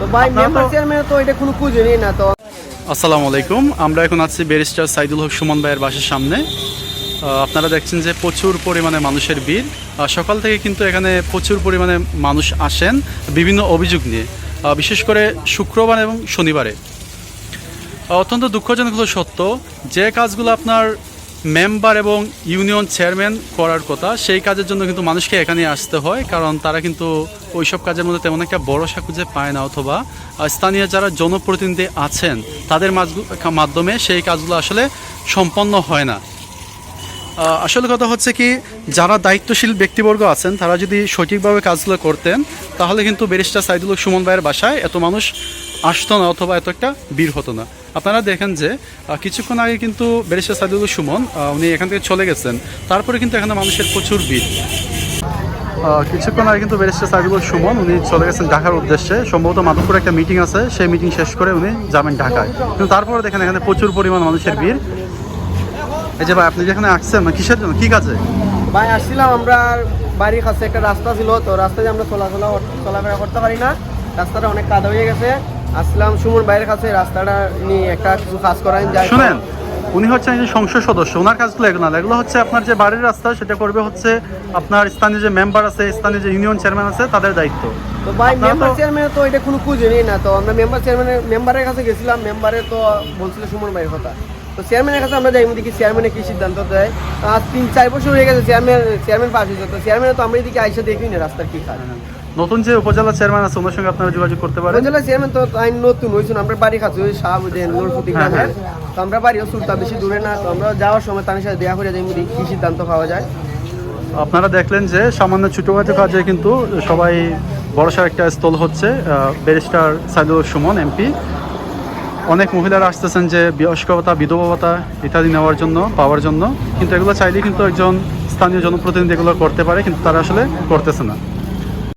তো ভাই আপনারা মেম্বার চেয়ারম্যান তো এটা কোনো খুঁজেনি না তো। আসসালামু আলাইকুম। আমরা এখন আছি ব্যারিস্টার সাইদুল হক সুমন ভাইয়ের বাসার সামনে। আপনারা দেখছেন যে প্রচুর পরিমাণে মানুষের ভিড়। সকাল থেকে কিন্তু এখানে প্রচুর পরিমাণে মানুষ আসেন বিভিন্ন অভিযোগ নিয়ে। বিশেষ করে শুক্রবার এবং শনিবারে। অত্যন্ত দুঃখজনক হলো সত্য যে কাজগুলো আপনার মেম্বার এবং ইউনিয়ন চেয়ারম্যান করার কথা। সেই কাজের জন্য কিন্তু মানুষকে এখানে আসতে হয়, কারণ তারা কিন্তু ওইসব কাজের মধ্যে তেমন একটা ভরসা খুঁজে পায় না অথবা স্থানীয় যারা জনপ্রতিনিধি আছেন, তাদের মাধ্যমে সেই কাজগুলো আসলে সম্পন্ন হয় না। আসল কথা হচ্ছে কি, যারা দায়িত্বশীল ব্যক্তিবর্গ আছেন, তারা যদি সঠিকভাবে কাজগুলো করতেন, তাহলে কিন্তু ব্যারিস্টার সাইদুল সুমন ভাইয়ের বাসায় এত মানুষ আসতো না অথবা এত একটা বীর হতো না। আপনারা দেখেন যে কিছুক্ষণ আগে কিন্তু ব্যারিস্টার সাইদুল সুমন উনি এখান থেকে চলে গেছেন। তারপরে কিন্তু এখানে মানুষের প্রচুর ভিড়। কিছুক্ষণ আগে কিন্তু ব্যারিস্টার সাইদুল সুমন, উনি চলে গেছেন ঢাকার উদ্দেশ্যে। সম্ভবত মাধবপুরে একটা মিটিং আছে, সেই মিটিং শেষ করে উনি যাবেন ঢাকায়। কিন্তু তারপরে দেখেন এখানে প্রচুর পরিমাণ মানুষের ভিড়। এই যে ভাই, আপনি যেখানে আসছেন না কিসের জন্য? কি কাজে? ভাই, আসছিলাম আমরা, বাড়ির কাছে একটা রাস্তা ছিল, তো রাস্তায় আমরা চলাচলা চলাফেরা করতে পারি না। রাস্তাটা অনেক কাদা হয়ে গেছে। আসলাম সুমন ভাইয়ের কাছে রাস্তাটা নিয়ে একটা কিছু কাজ করান যায় শুনেন উনি হচ্ছেন একজন সংসদ সদস্য ওনার কাজগুলো এগুলো না এগুলো হচ্ছে আপনার যে বাড়ির রাস্তা সেটা করবে হচ্ছে আপনার স্থানীয় যে মেম্বার আছে স্থানীয় যে ইউনিয়ন চেয়ারম্যান আছে তাদের দায়িত্ব। তো ভাই মেম্বার চেয়ারম্যান তো এটা কোনো খুঁজেনি না তো আমরা মেম্বার চেয়ারম্যানের মেম্বারের কাছে গেছিলাম মেম্বারে তো বলছিল সুমন ভাইয়ের কথা। তো চেয়ারম্যানের কাছে আমরা যাই দেখি চেয়ারম্যানে কি সিদ্ধান্ত দেয়? আজ তিন চার বছর হয়ে গেছে চেয়ারম্যান চেয়ারম্যান পাশ হয়েছে তো চেয়ারম্যান তো আমরা এদিকে আইসা দেখি না রাস্তার কি কাজ। নতুন যে উপজেলা চেয়ারম্যান আছে ওনার সঙ্গে আপনারা যোগাযোগ করতে পারেন? উপজেলা চেয়ারম্যান তো আইন নতুন হয়েছিল আমরা বাড়ি খাচ্ছি ওই শাহাবুদ্দিন নুরফুতি হ্যাঁ, গ্রামের তো আমরা বাড়িও সুলতা বেশি দূরে না তো আমরা যাওয়ার সময় তাদের সাথে দেখা করে যাই কি সিদ্ধান্ত পাওয়া যায়। আপনারা দেখলেন যে সামান্য ছোটোখাটো কাজে কিন্তু সবাই বড়সড় একটা স্থল হচ্ছে ব্যারিস্টার সাইদুল সুমন এমপি। অনেক মহিলারা আসতেছেন যে বয়স্কতা বিধবা ভাতা ইত্যাদি নেওয়ার জন্য পাওয়ার জন্য। কিন্তু এগুলো চাইলে কিন্তু একজন স্থানীয় জনপ্রতিনিধি এগুলো করতে পারে কিন্তু তারা আসলে করতেছে না।